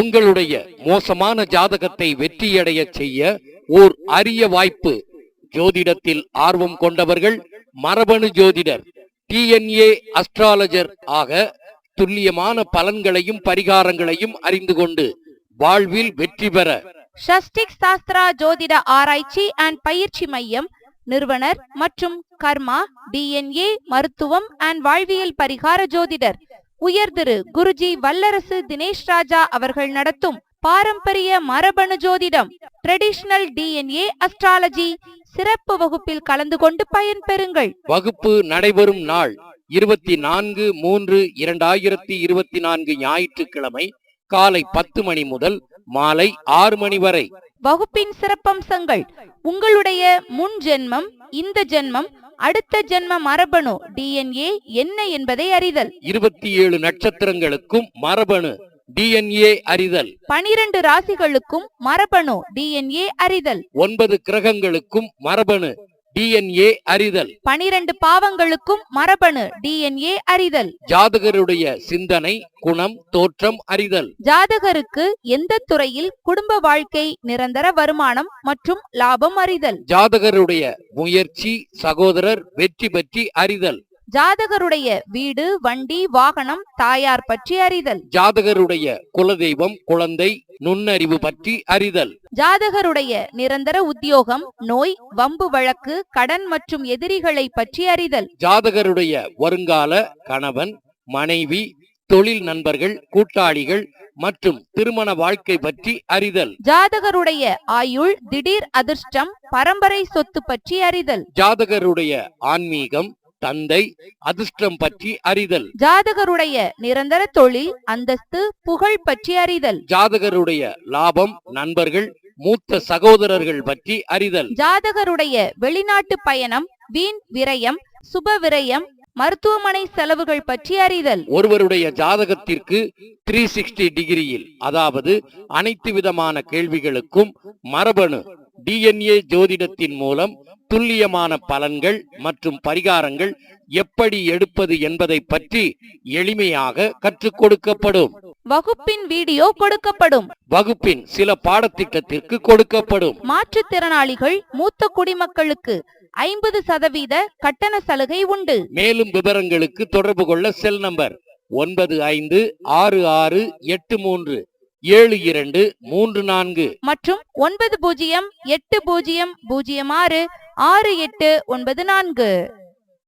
உங்களுடைய மோசமான ஜாதகத்தை வெற்றியடைய செய்ய ஓர் அரிய வாய்ப்பு. ஜோதிடத்தில் ஆர்வம் கொண்டவர்கள் மரபணு ஜோதிடர் டிஎன்ஏ அஸ்ட்ராலஜர் ஆக துல்லியமான பலன்களையும் பரிகாரங்களையும் அறிந்து கொண்டு வாழ்வில் வெற்றி பெற. ஷஷ்டிக் சாஸ்திரா ஜோதிட ஆராய்ச்சி அண்ட் பயிற்சி மையம் நிறுவனர் மற்றும் கர்மா டிஎன்ஏ மருத்துவம் அண்ட் வாழ்வியல் பரிகார ஜோதிடர். உயர் திரு குருஜி வல்லரசு தினேஷ் ராஜா அவர்கள் நடத்தும் பாரம்பரிய மரபணு ஜோதிடம் ட்ரெடிஷனல் டிஎன்ஏ அஸ்ட்ராலஜி சிறப்பு வகுப்பில் கலந்து கொண்டு பயன்பெறுங்கள். வகுப்பு நடைபெறும் நாள் இருபத்தி நான்கு மூன்று இரண்டாயிரத்தி இருபத்தி நான்கு ஞாயிற்றுக்கிழமை காலை பத்து மணி முதல் மாலை ஆறு மணி வரை. வகுப்பின் சிறப்பம்சங்கள். உங்களுடைய முன் ஜென்மம் இந்த ஜென்மம் அடுத்த ஜென்ம மரபணு டிஎன்ஏ என்ன என்பதை அறிதல். இருபத்தி ஏழு நட்சத்திரங்களுக்கும் மரபணு டிஎன்ஏ அறிதல். பனிரெண்டு ராசிகளுக்கும் மரபணு டிஎன்ஏ அறிதல். ஒன்பது கிரகங்களுக்கும் மரபணு டிஎன்ஏ அறிதல். பனிரெண்டு பாவங்களுக்கும் மரபணு டிஎன்ஏ அறிதல். ஜாதகருடைய சிந்தனை குணம் தோற்றம் அறிதல். ஜாதகருக்கு எந்த துறையில் குடும்ப வாழ்க்கை நிரந்தர வருமானம் மற்றும் லாபம் அறிதல்? ஜாதகருடைய முயற்சி சகோதரர் வெற்றி பற்றி அறிதல். ஜாதகருடைய வீடு வண்டி வாகனம் தாயார் பற்றி அறிதல். ஜாதகருடைய குலதெய்வம் குழந்தை நுண்ணறிவு பற்றி அறிதல். ஜாதகருடைய நிரந்தர உத்தியோகம் நோய் வம்பு வழக்கு கடன் மற்றும் எதிரிகளை பற்றி அறிதல். ஜாதகருடைய வருங்கால கணவன் மனைவி தொழில் நண்பர்கள் கூட்டாளிகள் மற்றும் திருமண வாழ்க்கை பற்றி அறிதல். ஜாதகருடைய ஆயுள் திடீர் அதிர்ஷ்டம் பரம்பரை சொத்து பற்றி அறிதல். ஜாதகருடைய ஆன்மீகம் தந்தை அதிர்ஷ்டம் பற்றி அறிதல். ஜாதகருடைய நிரந்தர தொழில் அந்தஸ்து புகழ் பற்றி அறிதல். ஜாதகருடைய லாபம் நண்பர்கள் மூத்த சகோதரர்கள் பற்றி அறிதல். ஜாதகருடைய வெளிநாட்டு பயணம் வீண் விரயம் சுப விரயம் மருத்துவமனை செலவுகள் பற்றி அறிதல். ஒருவருடைய ஜாதகத்திற்கு த்ரீ சிக்ஸ்டி டிகிரியில் அதாவது அனைத்து விதமான கேள்விகளுக்கும் மரபணு டிஎன்ஏ ஜோதிடத்தின் மூலம் துல்லியமான பலன்கள் மற்றும் பரிகாரங்கள் எப்படி எடுப்பது என்பதை பற்றி எளிமையாக கற்றுக் கொடுக்கப்படும். வகுப்பின் வீடியோ கொடுக்கப்படும். வகுப்பின் சில பாடத்திட்டத்திற்கு கொடுக்கப்படும். மாற்றுத்திறனாளிகள் மூத்த குடிமக்களுக்கு ஐம்பது சதவீத கட்டண சலுகை உண்டு. மேலும் விவரங்களுக்கு தொடர்பு கொள்ள செல் நம்பர் ஒன்பது ஐந்து ஆறு ஆறு எட்டு மூன்று. ஏழு இரண்டு மூன்று நான்கு. மற்றும் ஒன்பது பூஜ்ஜியம் எட்டு பூஜ்ஜியம் பூஜ்ஜியம் ஆறு ஆறு எட்டு ஒன்பது நான்கு.